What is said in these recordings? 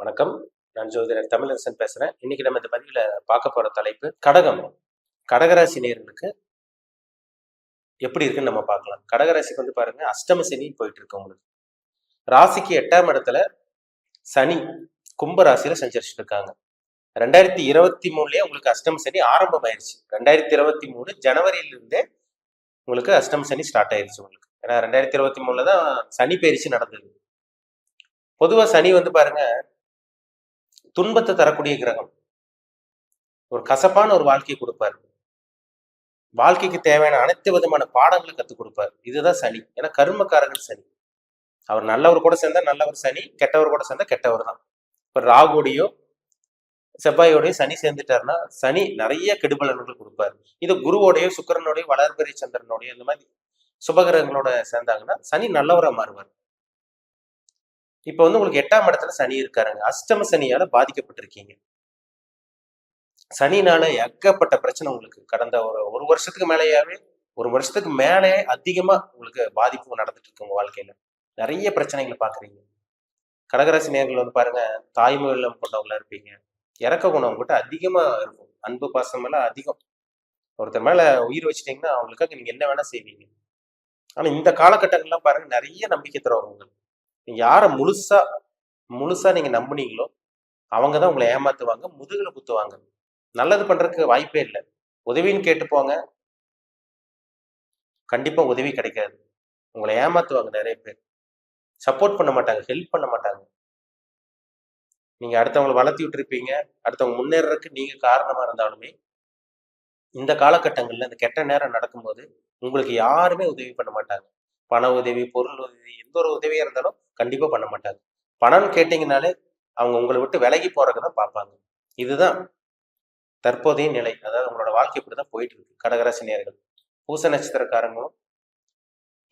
வணக்கம். நான் ஜோதிடர் தமிழரசன் பேசுறேன். இன்னைக்கு நம்ம இந்த பதிவுல பார்க்க போற தலைப்பு கடகம். கடகராசி நேர்களுக்கு எப்படி இருக்குன்னு நம்ம பார்க்கலாம். கடகராசிக்கு வந்து பாருங்க அஷ்டம சனி போயிட்டு இருக்கு உங்களுக்கு. ராசிக்கு எட்டாம் இடத்துல சனி கும்ப ராசியில சஞ்சரிச்சுட்டு இருக்காங்க. ரெண்டாயிரத்தி இருபத்தி மூணுலயே உங்களுக்கு அஷ்டம சனி ஆரம்பம் ஆயிருச்சு ரெண்டாயிரத்தி இருபத்தி மூணு ஜனவரியிலிருந்தே உங்களுக்கு அஷ்டம சனி ஸ்டார்ட் ஆயிருச்சு உங்களுக்கு. ஏன்னா ரெண்டாயிரத்தி இருபத்தி மூணுல தான் சனி பயிற்சி நடந்தது. பொதுவாக சனி வந்து பாருங்க துன்பத்தை தரக்கூடிய கிரகம். ஒரு கசப்பான ஒரு வாழ்க்கையை கொடுப்பார். வாழ்க்கைக்கு தேவையான அனைத்து விதமான பாடங்களை கற்றுக் கொடுப்பார். இதுதான் சனி. ஏன்னா கருமக்காரர்கள் சனி. அவர் நல்லவர் கூட சேர்ந்தா நல்லவர் சனி கெட்டவர் கூட சேர்ந்தா கெட்டவர் தான். இப்போ ராகுடையோ செவ்வாயோடய சனி சேர்ந்துட்டாருன்னா சனி நிறைய கெடுபலன்கள் கொடுப்பார். இது குருவோடையோ சுக்கரனோடையோ வளர்பிறை சந்திரனோடையோ இந்த மாதிரி சுபகிரகங்களோட சேர்ந்தாங்கன்னா சனி நல்லவராக மாறுவார். இப்ப வந்து உங்களுக்கு எட்டாம் இடத்துல சனி இருக்காருங்க. அஷ்டம சனியால பாதிக்கப்பட்டிருக்கீங்க. சனினால ஏகப்பட்ட பிரச்சனை உங்களுக்கு கடந்த ஒரு ஒரு வருஷத்துக்கு மேலேயாவே ஒரு வருஷத்துக்கு மேலே அதிகமா உங்களுக்கு பாதிப்பு நடந்துட்டு இருக்கு உங்க வாழ்க்கையில. நிறைய பிரச்சனைகளை பாக்குறீங்க. கடகராசி நேர்கள் வந்து பாருங்க தாய்மொழி உள்ளம் கொண்டவங்களா இருப்பீங்க. இறக்க குணம் உங்ககிட்ட அதிகமா இருக்கும். அன்பு பாசம் எல்லாம் அதிகம். ஒருத்தர் மேல உயிர் வச்சிட்டீங்கன்னா அவங்களுக்காக நீங்க என்ன வேணா செய்வீங்க. ஆனா இந்த காலகட்டங்கள்லாம் பாருங்க நிறைய நம்பிக்கை தருவாங்க உங்களுக்கு யாரை முழுசா முழுசா நீங்க நம்புனீங்களோ அவங்க தான் உங்களை ஏமாத்துவாங்க முதுகில் குத்துவாங்க. நல்லது பண்றதுக்கு வாய்ப்பே இல்லை. உதவின்னு கேட்டு போங்க. கண்டிப்பா உதவி கிடைக்காது. உங்களை ஏமாத்துவாங்க நிறைய பேர். சப்போர்ட் பண்ண மாட்டாங்க ஹெல்ப் பண்ண மாட்டாங்க. நீங்க அடுத்தவங்களை வளர்த்தி விட்டுருப்பீங்க. அடுத்தவங்க முன்னேறதுக்கு நீங்க காரணமா இருந்தாலுமே இந்த காலகட்டங்கள்ல இந்த கெட்ட நேரம் நடக்கும்போது உங்களுக்கு யாருமே உதவி பண்ண மாட்டாங்க. பண உதவி பொருள் உதவி எந்த ஒரு உதவியா இருந்தாலும் கண்டிப்பா பண்ண மாட்டாங்க. பணம் கேட்டிங்கனாலே அவங்க உங்களை விட்டு விலகி போறதுக்கு தான் பார்ப்பாங்க. இதுதான் தற்போதைய நிலை. அதாவது உங்களோட வாழ்க்கை இப்படிதான் போயிட்டு இருக்கு கடகராசி நேர்கள் பூச நட்சத்திரக்காரங்களும்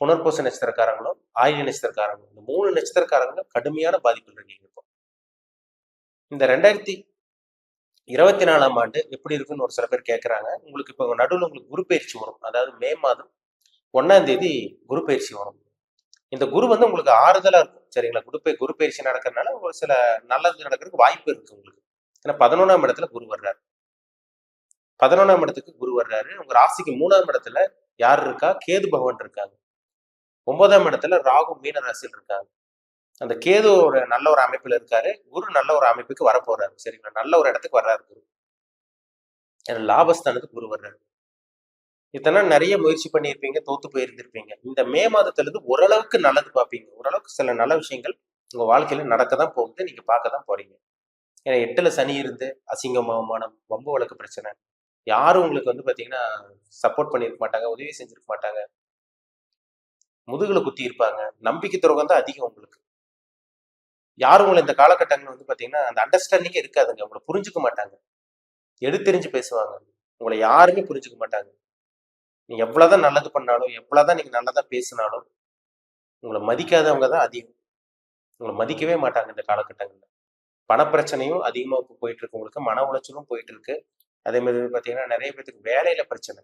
புனர்பூச நட்சத்திரக்காரங்களும் ஆயுத நட்சத்திரக்காரங்களும். இந்த மூணு நட்சத்திரக்காரங்களும் கடுமையான பாதிப்பில் இருக்கீங்க இப்போ. இந்த ரெண்டாயிரத்தி இருபத்தி நாலாம் ஆண்டு எப்படி இருக்குன்னு ஒரு சில பேர் கேட்கறாங்க உங்களுக்கு இப்போ நடுவில் உங்களுக்கு குரு பயிற்சி வரும். அதாவது மே மாதம் ஒன்னாம் தேதி குரு பயிற்சி வரும். இந்த குரு வந்து உங்களுக்கு ஆறுதலா இருக்கும். சரிங்களா? குரு பை குரு பயிற்சி நடக்கிறதுனால ஒரு சில நல்லது நடக்கிறதுக்கு வாய்ப்பு இருக்கு உங்களுக்கு. ஏன்னா பதினொன்றாம் இடத்துல குரு வர்றாரு. பதினொன்றாம் இடத்துக்கு குரு வர்றாரு. உங்க ராசிக்கு மூணாம் இடத்துல யார் இருக்கா? கேது பகவான் இருக்காங்க. ஒன்பதாம் இடத்துல ராகு மீன ராசியில் இருக்காங்க. அந்த கேது ஒரு நல்ல ஒரு அமைப்புல இருக்காரு. குரு நல்ல ஒரு அமைப்புக்கு வரப்போறாரு. சரிங்களா? நல்ல ஒரு இடத்துக்கு வர்றாரு குரு. லாபஸ்தானத்துக்கு குரு வர்றாரு. இத்தனை நிறைய முயற்சி பண்ணியிருப்பீங்க தோத்து போயிருந்திருப்பீங்க. இந்த மே மாதத்துல இருந்து ஓரளவுக்கு நல்லது பார்ப்பீங்க. ஓரளவுக்கு சில நல்ல விஷயங்கள் உங்க வாழ்க்கையில நடக்க தான் போகுது. நீங்க பார்க்க தான் போறீங்க. ஏன்னா எட்டுல சனி இருந்து அசிங்கம் அவமானம் வம்பு வழக்கு பிரச்சனை. யாரும் உங்களுக்கு வந்து பாத்தீங்கன்னா சப்போர்ட் பண்ணியிருக்க மாட்டாங்க உதவி செஞ்சிருக்க மாட்டாங்க. முதுகுல குத்தி இருப்பாங்க. நம்பிக்கை துரோகம் தான் அதிகம் உங்களுக்கு. யாரும் உங்களை இந்த காலகட்டங்கள் வந்து பாத்தீங்கன்னா அந்த அண்டர்ஸ்டாண்டிங்கே இருக்காதுங்க. உங்களை புரிஞ்சுக்க மாட்டாங்க. எடுத்தெரிஞ்சு பேசுவாங்க. உங்களை யாருமே புரிஞ்சுக்க மாட்டாங்க. நீ எவ்வளோதான் நல்லது பண்ணாலும் எவ்வளோதான் நீங்கள் நல்லதாக பேசினாலும் உங்களை மதிக்காதவங்க தான் அதிகம். உங்களை மதிக்கவே மாட்டாங்க இந்த காலகட்டங்கள்ல. பணப்பிரச்சனையும் அதிகமாக போயிட்டு இருக்கு உங்களுக்கு மன உளைச்சலும் போயிட்டு இருக்கு அதே மாதிரி பார்த்தீங்கன்னா நிறைய பேருக்கு வேலையில பிரச்சனை.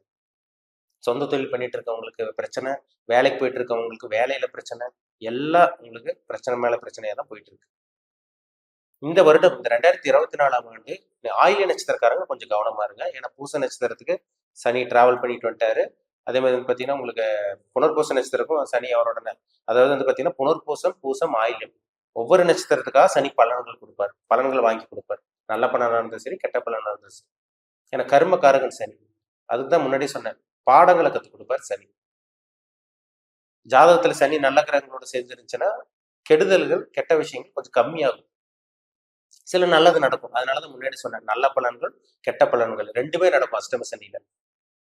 சொந்த தொழில் பண்ணிட்டு இருக்கவங்களுக்கு பிரச்சனை. வேலைக்கு போயிட்டு இருக்கவங்களுக்கு வேலையில பிரச்சனை. எல்லாம் உங்களுக்கு பிரச்சனை மேல பிரச்சனையா தான் போயிட்டு இருக்கு இந்த வருடம் இந்த ரெண்டாயிரத்தி இருபத்தி நாலாம் ஆண்டு ஆயில நட்சத்திரக்காரங்க கொஞ்சம் கவனமா இருங்க. ஏன்னா பூச நட்சத்திரத்துக்கு சனி டிராவல் பண்ணிட்டு வந்துட்டாரு. அதே மாதிரி வந்து பார்த்தீங்கன்னா உங்களுக்கு புனர்பூச நட்சத்திரக்கும் சனி அவரோட அதாவது வந்து பார்த்தீங்கன்னா புனர்பூசம் பூசம் ஆயிலம் ஒவ்வொரு நட்சத்திரத்துக்காக சனி பலன்கள் கொடுப்பார். பலன்கள் வாங்கி கொடுப்பார். நல்ல பலனாக இருந்தாலும் சரி கெட்ட பலனாக இருந்தாலும் சரி. ஏன்னா கர்மக்காரங்கள் சனி. அதுக்கு தான் முன்னாடி சொன்னேன். பாடங்களை கற்றுக் கொடுப்பார் சனி. ஜாதகத்தில் சனி நல்ல கிரகங்களோட சேர்ந்துருந்துச்சுன்னா கெடுதல்கள் கெட்ட விஷயங்கள் கொஞ்சம் கம்மியாகும். சில நல்லது நடக்கும். அதனாலதான் முன்னாடி சொன்னேன் நல்ல பலன்கள் கெட்ட பலன்கள். ரெண்டுமே நடக்கும். அஷ்டம சனியில.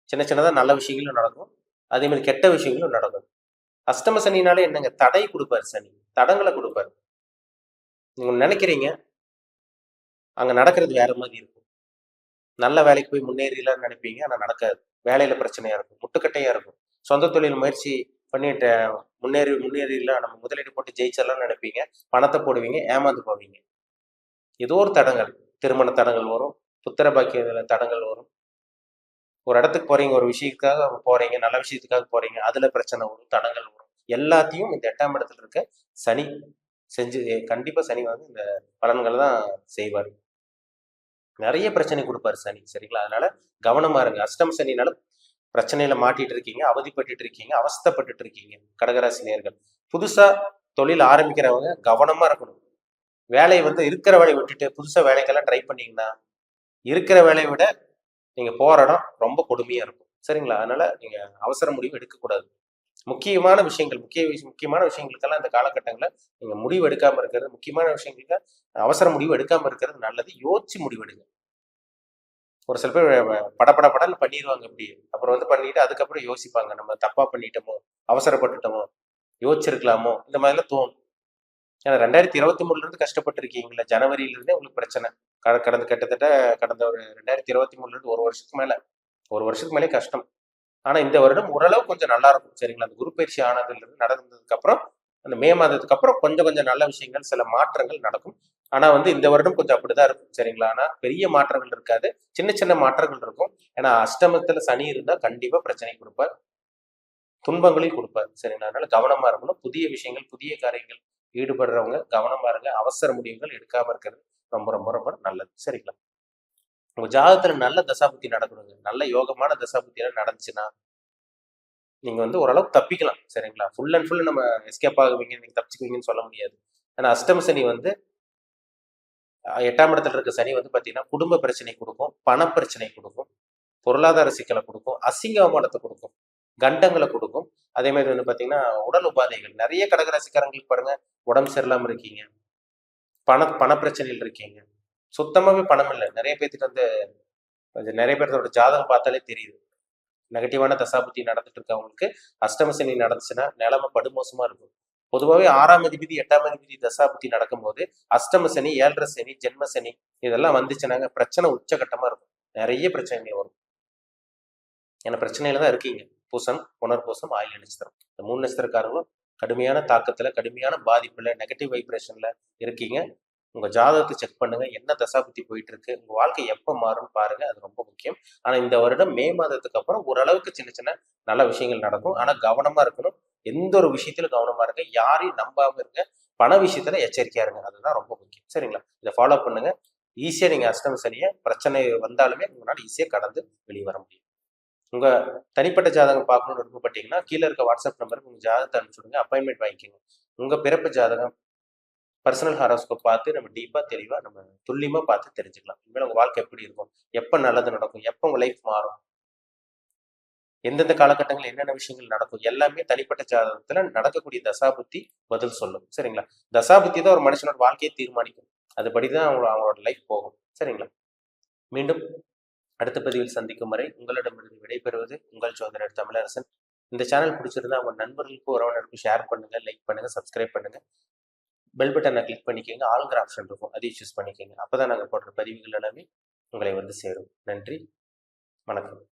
சின்ன சின்னதா நல்ல விஷயங்களும் நடக்கும். அதே மாதிரி கெட்ட விஷயங்களும் நடக்கும். அஷ்டம சனினாலே என்னங்க? தடை கொடுப்பாரு சனி. தடங்களை கொடுப்பாரு. நீங்க நினைக்கிறீங்க? அங்க நடக்கிறது வேற மாதிரி இருக்கும். நல்ல வேலைக்கு போய் முன்னேறிலான்னு நினைப்பீங்க. ஆனா நடக்காது வேலையில பிரச்சனையா இருக்கும். முட்டுக்கட்டையா இருக்கும். சொந்த தொழில் முயற்சி பண்ணிட்டு முன்னேறி முன்னேறிலாம் நம்ம முதலீடு போட்டு ஜெயிச்சிடலாம்னு நினைப்பீங்க. பணத்தை போடுவீங்க ஏமாந்து போவீங்க. ஏதோ ஒரு தடங்கள் திருமண தடங்கள் வரும் புத்திர பாக்கிய தடங்கள் வரும். ஒரு இடத்துக்கு போறீங்க ஒரு விஷயத்துக்காக போறீங்க நல்ல விஷயத்துக்காக போறீங்க அதுல பிரச்சனை வரும் தடங்கள் வரும். எல்லாத்தையும் இந்த எட்டாம் இடத்துல இருக்க சனி செஞ்சு கண்டிப்பா சனி வந்து இந்த பலன்களை தான் செய்வார். நிறைய பிரச்சனை கொடுப்பாரு சனி சரிங்களா? அதனால கவனமா இருங்க. அஷ்டம் சனினால பிரச்சனையில மாட்டிட்டு இருக்கீங்க அவதிப்பட்டு இருக்கீங்க அவஸ்தப்பட்டு இருக்கீங்க கடகராசி நேர்கள் புதுசா தொழில் ஆரம்பிக்கிறவங்க கவனமா இருக்கணும். வேலையை வந்து இருக்கிற வேலையை விட்டுட்டு புதுசாக வேலைக்கெல்லாம் ட்ரை பண்ணீங்கன்னா இருக்கிற வேலையை விட நீங்கள் போகிற இடம் ரொம்ப கொடுமையாக இருக்கும். சரிங்களா? அதனால் நீங்கள் அவசர முடிவு எடுக்கக்கூடாது. முக்கியமான விஷயங்கள் முக்கிய விஷயம் முக்கியமான விஷயங்களுக்கெல்லாம் இந்த காலகட்டங்களில் நீங்கள் முடிவு எடுக்காமல் இருக்கிறது முக்கியமான விஷயங்களுக்கு அவசர முடிவு எடுக்காமல் இருக்கிறது நல்லது. யோசிச்சு முடிவெடுங்க. ஒரு சில பேர் படப்பட படம் படன்னு பண்ணிடுவாங்க இப்படி. அப்புறம் வந்து பண்ணிட்டு அதுக்கப்புறம் யோசிப்பாங்க. நம்ம தப்பா பண்ணிட்டோமோ அவசரப்பட்டுட்டோமோ யோசிச்சிருக்கலாமோ இந்த மாதிரிலாம் தோணும். ஏன்னா ரெண்டாயிரத்தி இருபத்தி மூணுல இருந்து கஷ்டப்பட்டு இருக்கீங்களா ஜனவரியில இருந்தே உங்களுக்கு பிரச்சனை. கட- கடந்த கிட்டத்தட்ட கடந்த ஒரு ரெண்டாயிரத்தி இருபத்தி மூணுல இருந்து ஒரு வருஷத்துக்கு மேல. ஒரு வருஷத்துக்கு மேலே கஷ்டம். ஆனா இந்த வருடம் ஓரளவு கொஞ்சம் நல்லா இருக்கும். சரிங்களா? அந்த குரு பயிற்சி ஆனதுல இருந்து நடந்ததுக்கு அப்புறம் அந்த மே மாதத்துக்கு அப்புறம் கொஞ்சம் கொஞ்சம் நல்ல விஷயங்கள் சில மாற்றங்கள் நடக்கும். ஆனா வந்து இந்த வருடம் கொஞ்சம் அப்படிதான் இருக்கும். சரிங்களா? ஆனா பெரிய மாற்றங்கள் இருக்காது. சின்ன சின்ன மாற்றங்கள் இருக்கும். ஏன்னா அஷ்டமத்துல சனி இருந்தா கண்டிப்பா பிரச்சனை கொடுப்பார். துன்பங்களையும் கொடுப்பார். சரிங்களா? அதனால கவனமா இருக்கணும். புதிய விஷயங்கள் புதிய காரியங்கள் ஈடுபடுறவங்க கவனமா இருங்க. அவசர முடிவுகள் எடுக்காம இருக்கிறது ரொம்ப ரொம்ப ரொம்ப நல்லது. சரிங்களா? உங்க ஜாதகத்துல நல்ல தசாபுத்தி நடக்கணுங்க. நல்ல யோகமான தசாபுத்தி எல்லாம் நடந்துச்சுன்னா நீங்க வந்து ஓரளவுக்கு தப்பிக்கலாம். சரிங்களா? ஃபுல் அண்ட் ஃபுல் நம்ம எஸ்கேப் ஆகுவீங்க. நீங்க தப்பிச்சுக்குவீங்கன்னு சொல்ல முடியாது. ஏன்னா அஷ்டம சனி வந்து எட்டாம் இடத்துல இருக்க சனி வந்து பாத்தீங்கன்னா குடும்ப பிரச்சனை கொடுக்கும் பண பிரச்சனை கொடுக்கும் பொருளாதார சிக்கலை கொடுக்கும் அசிங்க அவமானத்தை கொடுக்கும் கண்டங்களை கொடுக்கும். அதே மாதிரி வந்து பார்த்தீங்கன்னா உடல் உபாதைகள். நிறைய கடகராசிக்காரங்களுக்கு பாருங்க உடம்பு சரியில்லாமல் இருக்கீங்க. பண பண பிரச்சனையில் இருக்கீங்க. சுத்தமாகவே பணம் இல்லை. நிறைய பேர்த்துட்டு வந்து அது நிறைய பேர்த்தோட ஜாதகம் பார்த்தாலே தெரியுது. நெகட்டிவான தசாபுத்தி நடந்துட்டு இருக்கவங்களுக்கு அஷ்டம சனி நடந்துச்சுன்னா நிலைமை படுமோசமா இருக்கும். பொதுவாகவே ஆறாம் அதிபதி எட்டாம் அதிபதி தசாபுத்தி நடக்கும்போது அஷ்டம சனி ஏழரை சனி ஜென்ம சனி இதெல்லாம் வந்துச்சுனாங்க பிரச்சனை உச்சகட்டமா இருக்கும். நிறைய பிரச்சனைகள் வரும். ஏன்னா பிரச்சனையில தான் இருக்கீங்க. பூசம் புனர்பூசம் ஆயில் நட்சத்திரம் இந்த மூணு நட்சத்திரக்காரங்களும் கடுமையான தாக்கத்துல கடுமையான பாதிப்புல நெகட்டிவ் வைப்ரேஷன்ல இருக்கீங்க. உங்க ஜாதகத்தை செக் பண்ணுங்க. என்ன தசாபுத்தி போயிட்டு இருக்கு உங்க வாழ்க்கை எப்ப மாறும்னு பாருங்க. அது ரொம்ப முக்கியம். ஆனா இந்த வருடம் மே மாதத்துக்கு அப்புறம் ஓரளவுக்கு சின்ன சின்ன நல்ல விஷயங்கள் நடக்கும். ஆனா கவனமா இருக்கணும். எந்த ஒரு விஷயத்துல கவனமா இருங்க. யாரையும் நம்பாம இருங்க. பண விஷயத்துல எச்சரிக்கையா இருங்க. அதுதான் ரொம்ப முக்கியம். சரிங்களா? இதை ஃபாலோ பண்ணுங்க. ஈஸியா நீங்க அஷ்டம சனியை பிரச்சனை வந்தாலுமே உங்களால ஈஸியா கடந்து வெளியே வர முடியும். உங்க தனிப்பட்ட ஜாதகம் பார்க்கணும்னு விருப்பப்பட்டீங்கன்னா கீழே இருக்க வாட்ஸ்அப் நம்பருக்கு உங்க ஜாதகத்தை அனுப்பிச்சுடுங்க. அப்பாயின்மெண்ட் வாங்கிக்கோங்க. உங்க பிறப்பு ஜாதகம் பர்சனல் ஹாரோஸ்கோப் பார்த்து நம்ம டீப்பா தெளிவா நம்ம துல்லியமா பார்த்து தெரிஞ்சுக்கலாம். இனிமேல் உங்க வாழ்க்கை எப்படி இருக்கும்? எப்ப நல்லது நடக்கும்? எப்ப உங்க லைஃப் மாறும்? எந்தெந்த காலகட்டங்கள் என்னென்ன விஷயங்கள் நடக்கும்? எல்லாமே தனிப்பட்ட ஜாதகத்துல நடக்கக்கூடிய தசாபுத்தி பதில் சொல்லும். சரிங்களா? தசாபுத்தி தான் ஒரு மனுஷனோட வாழ்க்கையை தீர்மானிக்கும். அதுபடிதான் அவங்க அவங்களோட லைஃப் போகும். சரிங்களா? மீண்டும் அடுத்த பதிவில் சந்திக்கும் வரை உங்களிடமிருந்து விடைபெறுவது உங்கள் சோதரர் தமிழரசன். இந்த சேனல் பிடிச்சிருந்தா உங்கள் நண்பர்களுக்கும் உறவினருக்கும் ஷேர் பண்ணுங்க லைக் பண்ணுங்க சப்ஸ்கிரைப் பண்ணுங்க. பெல் பட்டனை கிளிக் பண்ணிக்கோங்க. ஆளுங்கிற ஆப்ஷன் இருக்கும். அதையும் சூஸ் பண்ணிக்கோங்க. அப்போதான் நாங்கள் போடுற பதிவுகள் எல்லாமே உங்களை வந்து சேரும். நன்றி. வணக்கம்.